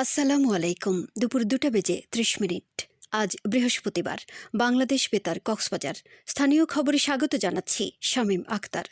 আসসালামু আলাইকুম। দুপুর দুটা বেজে ত্রিশ মিনিট। আজ বৃহস্পতিবার। বাংলাদেশ বেতার, কক্সবাজার। স্থানীয় খবরে স্বাগত জানাচ্ছি শামীম আক্তার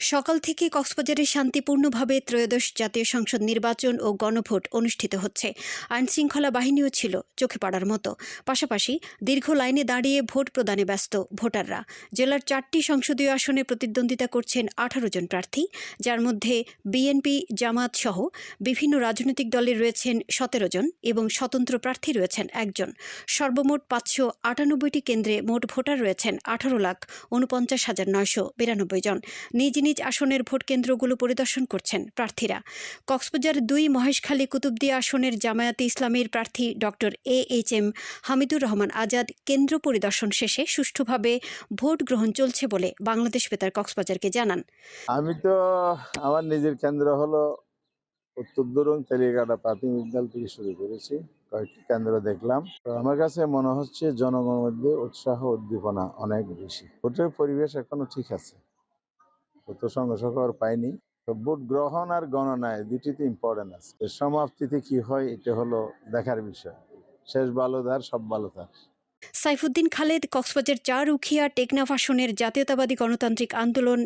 সকাল থেকে কক্সবাজারে শান্তিপূর্ণভাবে ত্রয়োদশ জাতীয় সংসদ নির্বাচন ও গণভোট অনুষ্ঠিত হচ্ছে। আইনশৃঙ্খলা বাহিনীও ছিল চোখে পড়ার মতো। পাশাপাশি দীর্ঘ লাইনে দাঁড়িয়ে ভোট প্রদানে ব্যস্ত ভোটাররা। জেলার চারটি সংসদীয় আসনে প্রতিদ্বন্দ্বিতা করছেন আঠারো জন প্রার্থী, যার মধ্যে বিএনপি, জামাত সহ বিভিন্ন রাজনৈতিক দলের রয়েছেন সতেরো জন এবং স্বতন্ত্র প্রার্থী রয়েছেন একজন। সর্বমোট পাঁচশো আটানব্বইটি কেন্দ্রে মোট ভোটার রয়েছেন আঠারো লাখ উনপঞ্চাশ হাজার নয়শো বিরানব্বই জন। নিজ নিজ আসনের ভোট কেন্দ্রগুলো পরিদর্শন করছেন প্রার্থীরা। কক্সবাজার দুই মহেশখালী কুতুবদিয়া আসনের জামায়াতে ইসলামীর প্রার্থী doctor A H M Hamidur Rahman Azad কেন্দ্র পরিদর্শন শেষে সুষ্ঠুভাবে ভোট গ্রহণ চলছে বলে বাংলাদেশ বেতার কক্সবাজারকে জানান। আমি তো আমার নিজের কেন্দ্র হলো উত্তর দুরং তেলিয়াগাটা প্রাথমিক থেকে শুরু করেছি, কয়েকটি কেন্দ্র দেখলাম। আমার কাছে মনে হচ্ছে জনগণের মধ্যে উৎসাহ, উদ্দীপনা অনেক বেশি। ভোটের পরিবেশ এখনও ঠিক আছে। কত সংঘর্ষ খবর পাইনি। তো ভোট গ্রহণ আর গণনায় দুটিতে ইম্পর্টেন্ট আছে। এর সমাপ্তিতে কি হয় এটা হলো দেখার বিষয়। শেষ ভালো ধার সব ভালো ধার সাইফুদ্দিন খালেদ কক্সবাজার চার উখিয়া টেকনাফ আসনের জাতীয়তাবাদী গণতান্ত্রিক আন্দোলন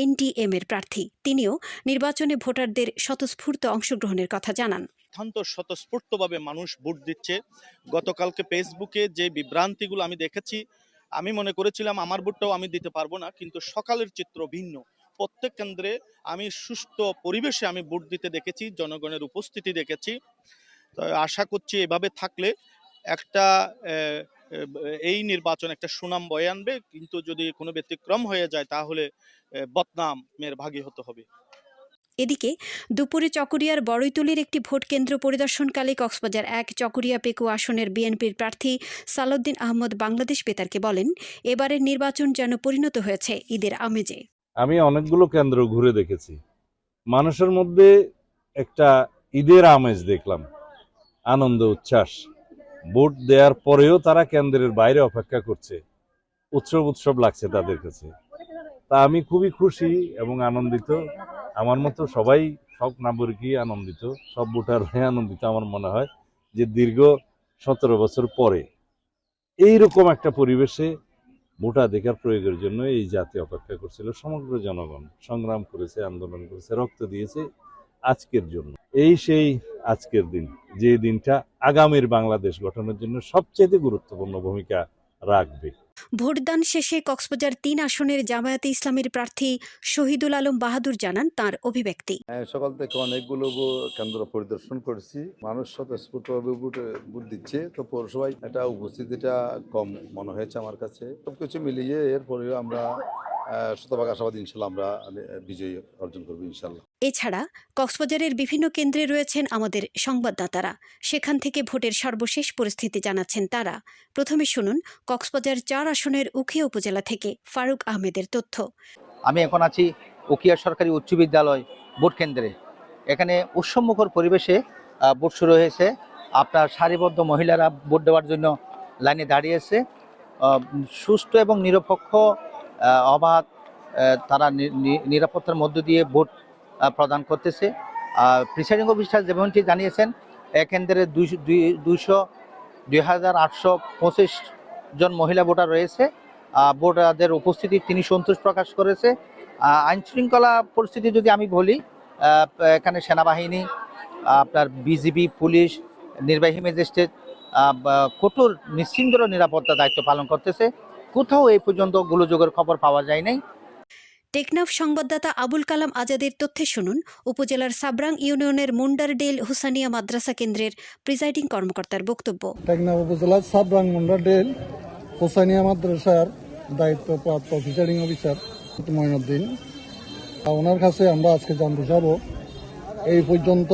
এনটিএম এর প্রার্থী। তিনিও নির্বাচনে ভোটারদের স্বতঃস্ফূর্ত অংশগ্রহণের কথা জানান। অত্যন্ত স্বতঃস্ফূর্তভাবে মানুষ ভোট দিচ্ছে। গতকালকে ফেসবুকে যে বিভ্রান্তিগুলো আমি দেখেছি আমি মনে করেছিলাম আমার ভোটটাও আমি দিতে পারব না কিন্তু সকালের চিত্র ভিন্ন। প্রত্যেক কেন্দ্রে আমি সুস্থ পরিবেশে আমি ভোট দিতে দেখেছি, জনগণের উপস্থিতি দেখেছি। আশা করছি এভাবে থাকলে একটা এই নির্বাচন একটা সুনাম বয়ে আনবে, কিন্তু যদি কোনো ব্যতিক্রম হয়ে যায় তাহলে বদনামের ভাগী হতে হবে। এদিকে দুপুরে চকরিয়ার বড়ইতুলির একটি ভোট কেন্দ্র পরিদর্শনকালে কক্সবাজার এক, চকরিয়া পেকু আসনের বিএনপির প্রার্থী সালাউদ্দিন আহমদ বাংলাদেশ বেতারকে বলেন, এবারের নির্বাচন যেন পরিণত হয়েছে ঈদের আমেজে। আমি অনেকগুলো কেন্দ্র ঘুরে দেখেছি। মানুষের মধ্যে একটা ঈদের আমেজ দেখলাম, আনন্দ, উচ্ছ্বাস। ভোট দেওয়ার পরেও তারা কেন্দ্রের বাইরে অপেক্ষা করছে। উৎসব উৎসব লাগছে তাদের কাছে। তা আমি খুবই খুশি এবং আনন্দিত। আমার মতো সবাই সব নাগরিকই আনন্দিত, সব ভোটাররাই আনন্দিত আমার মনে হয় যে দীর্ঘ সতেরো বছর পরে এইরকম একটা পরিবেশে ভোটাধিকার প্রয়োগের জন্য এই জাতি অপেক্ষা করছিল। সমগ্র জনগণ সংগ্রাম করেছে, আন্দোলন করেছে, রক্ত দিয়েছে আজকের জন্য। এই সেই আজকের দিন যে দিনটা আগামীর বাংলাদেশ গঠনের জন্য সবচেয়ে গুরুত্বপূর্ণ ভূমিকা রাখবে। ভোটদান শেষে কক্সবাজার তিন আসনের জামায়াতে ইসলামের প্রার্থী শহীদুল আলম বাহাদুর জানান তার অভিব্যক্তি। হ্যাঁ, সকাল থেকে অনেকগুলো কেন্দ্র পরিদর্শন করেছি। মানুষ স্বতঃস্ফূর্তভাবে ভোট ভোট দিচ্ছে। তো পৌরসভায় এটা উপস্থিতিটা কম মনে হয়েছে আমার কাছে। সবকিছু মিলিয়ে এরপরে আমরা শতভাগ আশাবাদী ইনশাল্লাহ আমরা বিজয়ী অর্জন করব ইনশাল্লাহ। এছাড়া কক্সবাজারের বিভিন্ন কেন্দ্রে রয়েছেন আমাদের সংবাদদাতারা। সেখান থেকে ভোটের সর্বশেষ পরিস্থিতি জানাচ্ছেন তারা। প্রথমে শুনুন কক্সবাজার চার আসনের উখিয়া উপজেলা থেকে ফারুক আহমেদের তথ্য। আমি এখন আছি উকিয়া সরকারি উচ্চ বিদ্যালয় ভোট কেন্দ্রে। এখানে উৎসবমুখর পরিবেশে ভোট শুরু হয়েছে। আপনার সারিবদ্ধ মহিলারা ভোট দেওয়ার জন্য লাইনে দাঁড়িয়েছে। সুষ্ঠু এবং নিরপেক্ষ অবাধ তারা নিরাপত্তার মধ্য দিয়ে ভোট প্রদান করতেছে। আর প্রিসাইডিং অফিসার যেমনটি জানিয়েছেন এক কেন্দ্রে দুইশো, দুই- হাজার আটশো পঁচিশ জন মহিলা ভোটার রয়েছে। ভোটারদের উপস্থিতি তিনি সন্তোষ প্রকাশ করেছে। আইন শৃঙ্খলা পরিস্থিতি যদি আমি বলি এখানে সেনাবাহিনী, আপনার বিজিবি, পুলিশ, নির্বাহী ম্যাজিস্ট্রেট কঠোর নিশ্চিন্ত নিরাপত্তা দায়িত্ব পালন করতেছে। কোথাও এই পর্যন্ত গোলযোগের খবর পাওয়া যায় নাই টেকনাফ সংবাদদাতা আবুল কালাম আজাদের তথ্যে শুনুন উপজেলার সাবরাং ইউনিয়নের মুন্ডারডেল হুসানিয়া মাদ্রাসা কেন্দ্রের প্রিজাইডিং কর্মকর্তার বক্তব্য। টেকনাফ উপজেলার সাবরাং মন্ডাডেল হোসানিয়া মাদ্রাসার দায়িত্বপ্রাপ্ত অফিসারিং অফিসার মঈনুদ্দিন তা ওনার কাছে আমরা আজকে জানতে চাবো এই পর্যন্ত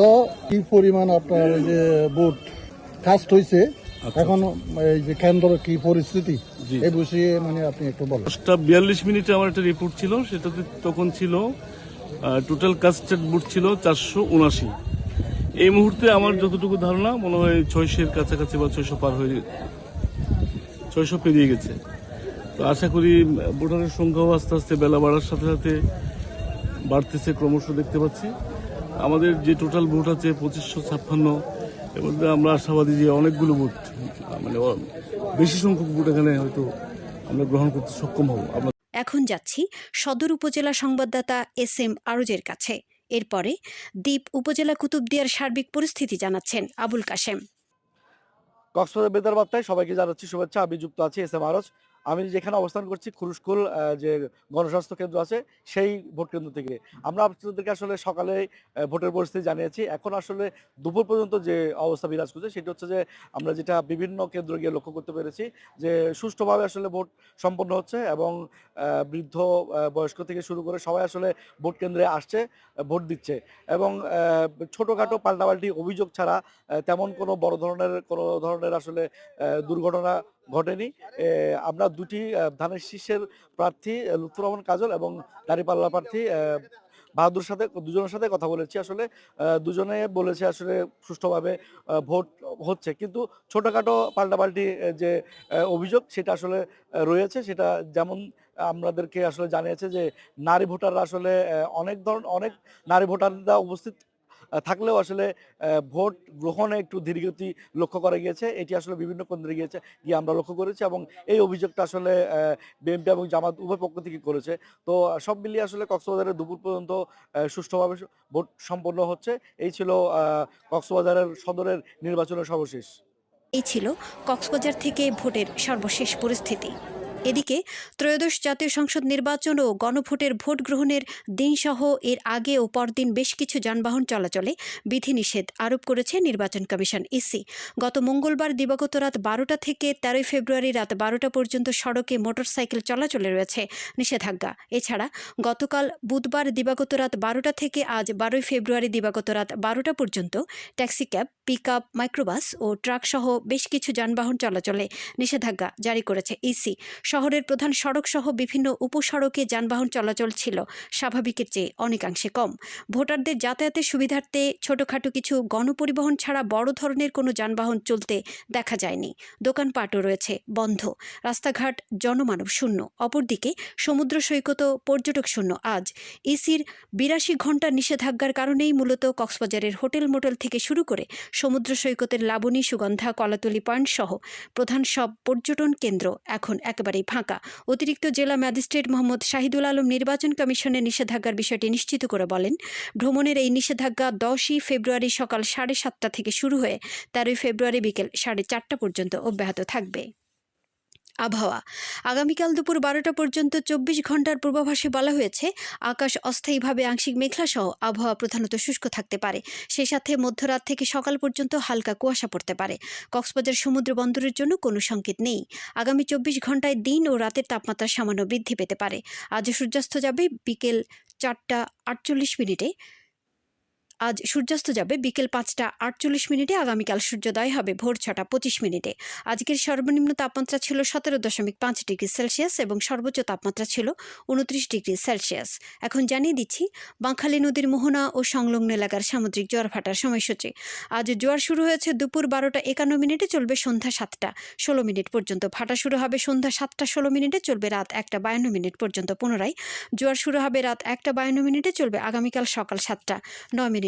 কি পরিমাণ আপনার যে বুট কাস্ট হয়েছে এখন এই যে কেন্দ্র কি পরিস্থিতি। এই বিষয়ে মানে আপনি একটু বলেন। দশটা বিয়াল্লিশ মিনিটে আমার একটা রিপোর্ট ছিল সেটাতে তখন ছিল টোটাল কাস্টেড বুট ছিল চারশো উনাশি এই মুহূর্তে আমার যতটুকু ধারণা মনে হয় ছয়শের কাছাকাছি বা ছয়শো পার হয়ে ছয়শো পেরিয়ে গেছে। তো আশা করি ভোটারের সংখ্যাও আস্তে আস্তে বেলা বাড়ার সাথে সাথে বাড়তেছে ক্রমশ দেখতে পাচ্ছি। আমাদের যে টোটাল ভোট আছে পঁচিশশো ছাপ্পান্ন এর মধ্যে আমরা আশাবাদী যে অনেকগুলো বুথ মানে বেশি সংখ্যক বুথ এখানে হয়তো আমরা গ্রহণ করতে সক্ষম হব। আমরা এখন যাচ্ছি সদর উপজেলা সংবাদদাতা এস এম আরজের কাছে। এরপরে দ্বীপ উপজেলা কুতুবদিয়ার সার্বিক পরিস্থিতি জানাচ্ছেন আবুল কাশেম। কক্সবাজার বেতার বার্তায় সবাইকে জানাচ্ছি শুভেচ্ছা। আমি যুক্ত আছি এস এম আরজ। আমি যেখানে অবস্থান করছি খুরুশকুল যে গণস্বাস্থ্য কেন্দ্র আছে, সেই ভোট কেন্দ্র থেকে। আমরা আপনাদেরকে আসলে সকালে ভোটের পরিস্থিতি জানিয়েছি। এখন আসলে দুপুর পর্যন্ত যে অবস্থা বিরাজ করছে, সেটা হচ্ছে যে আমরা যেটা বিভিন্ন কেন্দ্র গিয়ে লক্ষ্য করতে পেরেছি যে সুষ্ঠুভাবে আসলে ভোট সম্পন্ন হচ্ছে এবং বৃদ্ধ বয়স্ক থেকে শুরু করে সবাই আসলে ভোট কেন্দ্রে আসছে, ভোট দিচ্ছে এবং ছোটোখাটো পাল্টাপাল্টি অভিযোগ ছাড়া তেমন কোনো বড় ধরনের, কোনো ধরনের আসলে দুর্ঘটনা ঘটেনি। আমরা দুটি ধানের শীষের প্রার্থী লুৎফুর রহমান কাজল এবং দাঁড়িপাল্লা প্রার্থী বাহাদুর সাথে, দুজনের সাথে কথা বলেছি আসলে। দুজনে বলেছে আসলে সুষ্ঠুভাবে ভোট হচ্ছে। কিন্তু ছোটোখাটো পাল্টাপাল্টি যে অভিযোগ সেটা আসলে রয়েছে। সেটা যেমন আমাদেরকে আসলে জানিয়েছে যে, নারী ভোটাররা আসলে অনেক ধরন, অনেক নারী ভোটাররা উপস্থিত থাকলেও আসলে ভোট গ্রহণে একটু ধীরগতি লক্ষ্য করা গিয়েছে। এটি আসলে বিভিন্ন কেন্দ্রে গিয়েছে, গিয়ে আমরা লক্ষ্য করেছি এবং এই অভিযোগটা আসলে বিএনপি এবং জামাত উভয় পক্ষ থেকে করেছে। তো সব মিলিয়ে আসলে কক্সবাজারের দুপুর পর্যন্ত সুষ্ঠুভাবে ভোট সম্পন্ন হচ্ছে। এই ছিল কক্সবাজারের সদরের নির্বাচনের সর্বশেষ। এই ছিল কক্সবাজার থেকে ভোটের সর্বশেষ পরিস্থিতি। এদিকে ত্রয়োদশ জাতীয় সংসদ নির্বাচন ও গণভোটের ভোট গ্রহণের দিনসহ এর আগে ও পরদিন বেশ কিছু যানবাহন চলাচলে বিধিনিষেধ আরোপ করেছে নির্বাচন কমিশন ইসি। গত মঙ্গলবার দিবাগত রাত বারোটা থেকে তেরোই ফেব্রুয়ারি রাত বারোটা পর্যন্ত সড়কে মোটরসাইকেল চলাচলে রয়েছে নিষেধাজ্ঞা। এছাড়া গতকাল বুধবার দিবাগত রাত বারোটা থেকে আজ বারোই ফেব্রুয়ারি দিবাগত রাত বারোটা পর্যন্ত taxi cab pick up microbus ও ট্রাক সহ বেশ কিছু যানবাহন চলাচলে নিষেধাজ্ঞা জারি করেছে ইসি। শহরের প্রধান সড়ক সহ বিভিন্ন উপসড়কে যানবাহন চলাচল ছিল। স্বাভাবিকের চেয়ে অনেকাংশে কম। ভোটারদের যাতায়াতের সুবিধার্থে ছোটখাটো কিছু গণপরিবহন ছাড়া বড় ধরনের কোনো যানবাহন চলতে দেখা যায়নি। দোকানপাটও রয়েছে বন্ধ। রাস্তাঘাট জনমানব শূন্য। অপরদিকে সমুদ্র সৈকত পর্যটক শূন্য। আজ ইসির বিরাশি ঘণ্টা নিষেধাজ্ঞার কারণেই মূলত কক্সবাজারের হোটেল মোটেল থেকে শুরু করে সমুদ্র সৈকতের লাবণী, সুগন্ধা, কলাতলি পয়েন্ট সহ প্রধান সব পর্যটন কেন্দ্র এখন একেবারেই ফাঁকা। অতিরিক্ত জেলা ম্যাজিস্ট্রেট মোহাম্মদ শাহিদুল আলম নির্বাচন কমিশনের নিষেধাজ্ঞার বিষয়টি নিশ্চিত করে বলেন, ভ্রমণের এই নিষেধাজ্ঞা দশই ফেব্রুয়ারি সকাল সাড়ে সাতটা থেকে শুরু হয়ে তেরোই ফেব্রুয়ারি বিকেল সাড়ে চারটা পর্যন্ত অব্যাহত থাকবে। আবহাওয়া। আগামীকাল দুপুর বারোটা পর্যন্ত চব্বিশ ঘণ্টার পূর্বাভাসে বলা হয়েছে, আকাশ অস্থায়ীভাবে আংশিক মেঘলা সহ আবহাওয়া প্রধানত শুষ্ক থাকতে পারে। সেই সাথে মধ্যরাত থেকে সকাল পর্যন্ত হালকা কুয়াশা পড়তে পারে। কক্সবাজার সমুদ্র বন্দরের জন্য কোনো সংকেত নেই। আগামী চব্বিশ ঘন্টায় দিন ও রাতের তাপমাত্রা সামান্য বৃদ্ধি পেতে পারে। আজ সূর্যাস্ত যাবে বিকেল চারটা আটচল্লিশ মিনিটে। আজ সূর্যাস্ত যাবে বিকেল পাঁচটা আটচল্লিশ মিনিটে, আগামীকাল সূর্যোদয় হবে ভোর ছটা পঁচিশ মিনিটে। আজকের সর্বনিম্ন তাপমাত্রা ছিল সতেরো দশমিক পাঁচ ডিগ্রি সেলসিয়াস এবং সর্বোচ্চ তাপমাত্রা ছিল উনত্রিশ ডিগ্রি সেলসিয়াস। এখন জানিয়ে দিচ্ছি, বাঁখালী নদীর মোহনা ও সংলগ্ন এলাকার সামুদ্রিক জোয়ার ভাটার সময়সূচি। আজ জোয়ার শুরু হয়েছে দুপুর বারোটা একান্ন মিনিটে, চলবে সন্ধ্যা সাতটা ষোলো মিনিট পর্যন্ত। ভাটা শুরু হবে সন্ধ্যা সাতটা ষোলো মিনিটে, চলবে রাত একটা বায়ান্ন মিনিট পর্যন্ত পুনরায়। জোয়ার শুরু হবে রাত একটা বায়ান্ন মিনিটে, চলবে আগামীকাল সকাল সাতটা নয়